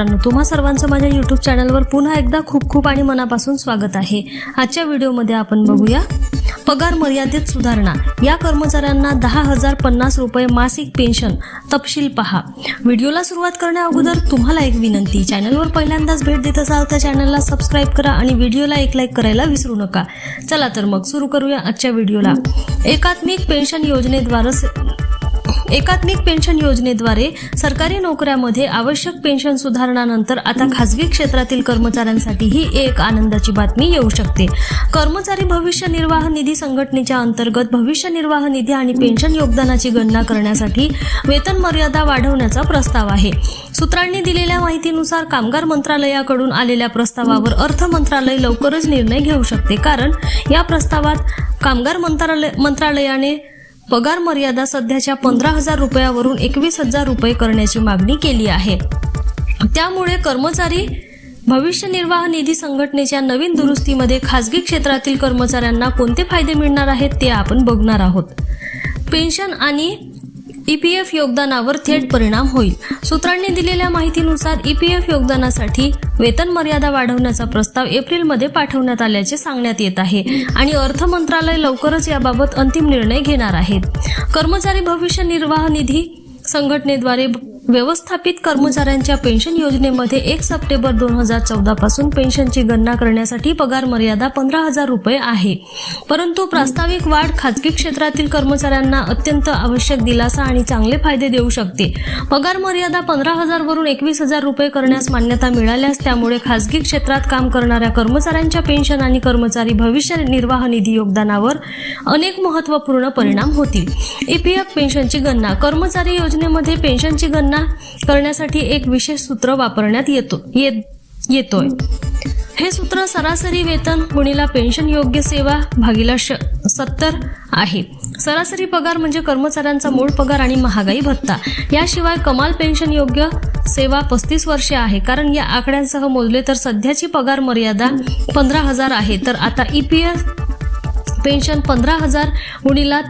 मित्रांनो तुम्हा सर्वांचं माझ्या यूट्यूब चॅनलवर पुन्हा एकदा खूप खूप आणि मनापासून स्वागत आहे. आजच्या व्हिडिओमध्ये आपण बघूया पगार मर्यादेत सुधारणा. या कर्मचाऱ्यांना दहा हजार पन्नास रुपये मासिक पेन्शन. तपशील पहा. व्हिडिओला सुरुवात करण्या अगोदर तुम्हाला एक विनंती. चॅनलवर पहिल्यांदाच भेट देत असाल तर चॅनलला सबस्क्राईब करा आणि व्हिडिओला एक लाईक करायला विसरू नका. चला तर मग सुरू करूया आजच्या व्हिडिओला. एकात्मिक पेन्शन योजनेद्वारे एकात्मिक पेन्शन योजनेद्वारे सरकारी नोकऱ्यामध्ये आवश्यक पेन्शन सुधारणानंतर आता खासगी क्षेत्रातील कर्मचाऱ्यांसाठीही एक आनंदाची बातमी येऊ शकते. कर्मचारी भविष्य निर्वाह निधी संघटनेच्या अंतर्गत भविष्य निर्वाह निधी आणि पेन्शन योगदानाची गणना करण्यासाठी वेतन मर्यादा वाढवण्याचा प्रस्ताव आहे. सूत्रांनी दिलेल्या माहितीनुसार कामगार मंत्रालयाकडून आलेल्या प्रस्तावावर अर्थ मंत्रालय लवकरच निर्णय घेऊ शकते. कारण या प्रस्तावात कामगार मंत्रालय मंत्रालयाने पगार मर्यादा सध्याच्या पंधरा हजार रुपयावरून एकवीस हजार रुपये करण्याची मागणी केली आहे. त्यामुळे कर्मचारी भविष्य निर्वाह निधी संघटनेच्या नवीन दुरुस्तीमध्ये खासगी क्षेत्रातील कर्मचाऱ्यांना कोणते फायदे मिळणार आहेत ते आपण बघणार आहोत. पेन्शन आणि ईपीएफ योगदानावर थेट परिणाम होईल. सूत्रांनी दिलेल्या माहितीनुसार ईपीएफ योगदानासाठी वेतन मर्यादा वाढवण्याचा प्रस्ताव एप्रिलमध्ये पाठवण्यात आल्याचे सांगण्यात येत आहे आणि अर्थ मंत्रालय लवकरच याबाबत अंतिम निर्णय घेणार आहे. कर्मचारी भविष्य निर्वाह निधी संघटनेद्वारे व्यवस्थापित कर्मचाऱ्यांच्या पेन्शन योजनेमध्ये एक सप्टेंबर दोन हजार चौदा पासून पेन्शनची गणना करण्यासाठी पगार मर्यादा पंधरा हजार रुपये आहे. परंतु प्रास्ताविक वाढ खाजगी क्षेत्रातील कर्मचाऱ्यांना अत्यंत आवश्यक दिलासा आणि चांगले फायदे देऊ शकते. पगार मर्यादा पंधरा हजार वरून एकवीस हजार रुपये करण्यास मान्यता मिळाल्यास त्यामुळे खाजगी क्षेत्रात काम करणाऱ्या कर्मचाऱ्यांच्या पेन्शन आणि कर्मचारी भविष्य निर्वाह निधी योगदानावर अनेक महत्त्वपूर्ण परिणाम होतील. ईपीएफ पेन्शनची गणना कर्मचारी योजनेमध्ये पेन्शनची गणना करण्यासाठी एक विशेष सूत्र वापरण्यात येतो येतोय. हे सूत्र सरासरी वेतन गुणिला पेन्शन योग्य सेवा भागीला श सत्तर आहे. सरासरी पगार म्हणजे कर्मचाऱ्यांचा मूळ पगार आणि महागाई भत्ता. याशिवाय कमाल पेन्शन योग्य सेवा पस्तीस वर्षे आहे. कारण या आकड्यांसह मोजले तर सध्याची पगार मर्यादा पंधरा हजार आहे. तर आता ई पी एफ पेन्शन पंधरा हजार गुणिला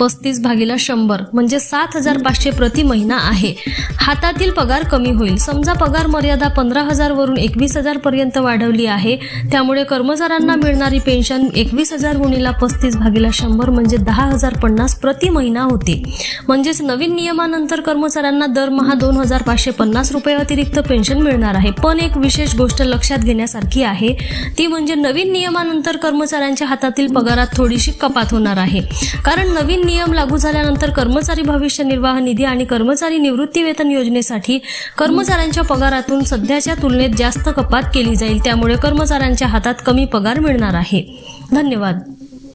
पस्तीस भागीला शंभर म्हणजे सात हजार पाचशे प्रति महिना आहे. हातातील पगार कमी होईल. समजा पगार मर्यादा पंधरा हजारवरून एकवीस हजार पर्यंत वाढवली आहे त्यामुळे कर्मचाऱ्यांना मिळणारी पेन्शन एकवीस हजार गुणीला पस्तीस भागीला शंभर म्हणजे दहा हजार पन्नास प्रति महिना होते. म्हणजेच नवीन नियमानंतर कर्मचाऱ्यांना दरमहा दोन हजार पाचशे पन्नास रुपये अतिरिक्त पेन्शन मिळणार आहे. पण एक विशेष गोष्ट लक्षात घेण्यासारखी आहे ती म्हणजे नवीन नियमानंतर कर्मचाऱ्यांच्या हातातील पगारात थोडीशी कपात होणार आहे. कारण नवीन नियम लागू झाल्यानंतर कर्मचारी भविष्य निर्वाह निधी आणि कर्मचारी निवृत्ती वेतन योजनेसाठी कर्मचाऱ्यांच्या पगारातून सध्याच्या तुलनेत जास्त कपात केली जाईल. त्यामुळे कर्मचाऱ्यांच्या हातात कमी पगार मिळणार आहे. धन्यवाद.